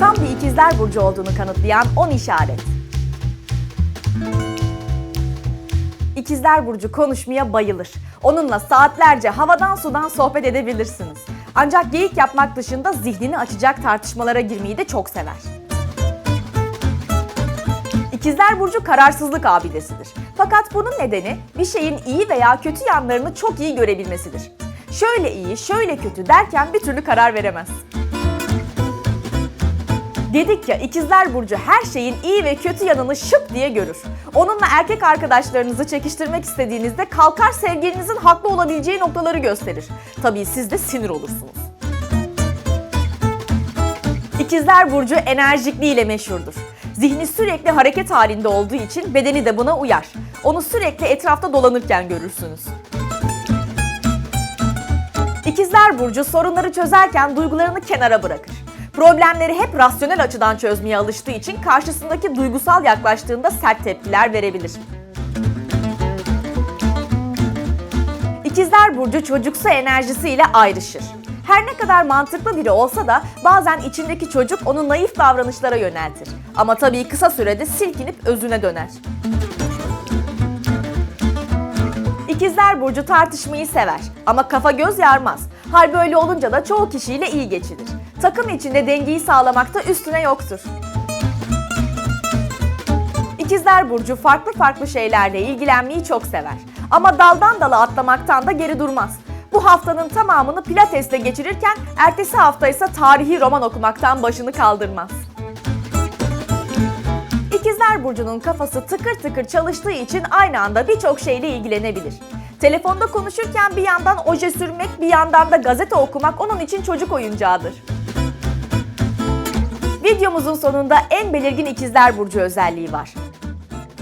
tam bir ikizler burcu olduğunu kanıtlayan 10 işaret. İkizler Burcu konuşmaya bayılır. Onunla saatlerce havadan sudan sohbet edebilirsiniz. Ancak geyik yapmak dışında zihnini açacak tartışmalara girmeyi de çok sever. İkizler Burcu kararsızlık abidesidir. Fakat bunun nedeni bir şeyin iyi veya kötü yanlarını çok iyi görebilmesidir. Şöyle iyi, şöyle kötü derken bir türlü karar veremez. Dedik ya ikizler burcu her şeyin iyi ve kötü yanını şıp diye görür. Onunla erkek arkadaşlarınızı çekiştirmek istediğinizde kalkar sevgilinizin haklı olabileceği noktaları gösterir. Tabii siz de sinir olursunuz. İkizler burcu enerjikliğiyle meşhurdur. Zihni sürekli hareket halinde olduğu için bedeni de buna uyar. Onu sürekli etrafta dolanırken görürsünüz. İkizler Burcu sorunları çözerken duygularını kenara bırakır. Problemleri hep rasyonel açıdan çözmeye alıştığı için karşısındaki duygusal yaklaştığında sert tepkiler verebilir. İkizler Burcu çocuksu enerjisiyle ayrışır. Her ne kadar mantıklı biri olsa da bazen içindeki çocuk onu naif davranışlara yöneltir. Ama tabii kısa sürede silkinip özüne döner. İkizler Burcu tartışmayı sever ama kafa göz yarmaz. Hal böyle olunca da çoğu kişiyle iyi geçinir. Takım içinde dengeyi sağlamakta üstüne yoktur. İkizler Burcu farklı farklı şeylerle ilgilenmeyi çok sever. Ama daldan dala atlamaktan da geri durmaz. Bu haftanın tamamını pilatesle geçirirken ertesi hafta ise tarihi roman okumaktan başını kaldırmaz. İkizler Burcu'nun kafası tıkır tıkır çalıştığı için aynı anda birçok şeyle ilgilenebilir. Telefonda konuşurken bir yandan oje sürmek, bir yandan da gazete okumak onun için çocuk oyuncağıdır. Videomuzun sonunda en belirgin İkizler Burcu özelliği var.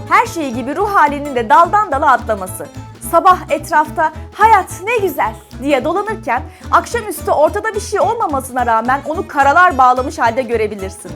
Her şeyi gibi ruh halinin de daldan dala atlaması. Sabah etrafta hayat ne güzel diye dolanırken akşamüstü ortada bir şey olmamasına rağmen onu karalar bağlamış halde görebilirsiniz.